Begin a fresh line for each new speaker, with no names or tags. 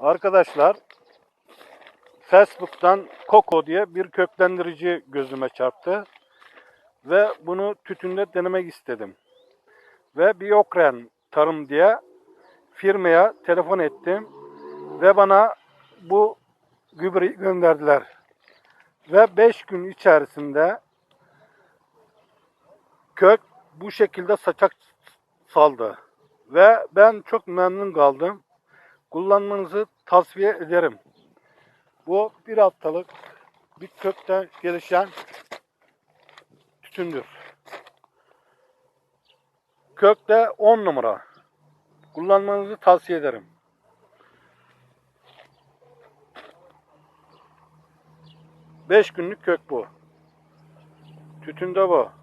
Arkadaşlar Facebook'tan Koko diye bir köklendirici gözüme çarptı. Ve bunu tütünde denemek istedim. Ve Biokren Tarım diye firmaya telefon ettim. Ve bana bu gübreyi gönderdiler. Ve 5 gün içerisinde kök bu şekilde saçak saldı. Ve ben çok memnun kaldım. Kullanmanızı tavsiye ederim. Bu bir haftalık bir kökten gelişen tütündür. Kökte 10 numara. Kullanmanızı tavsiye ederim. Beş günlük kök bu. Tütünde bu.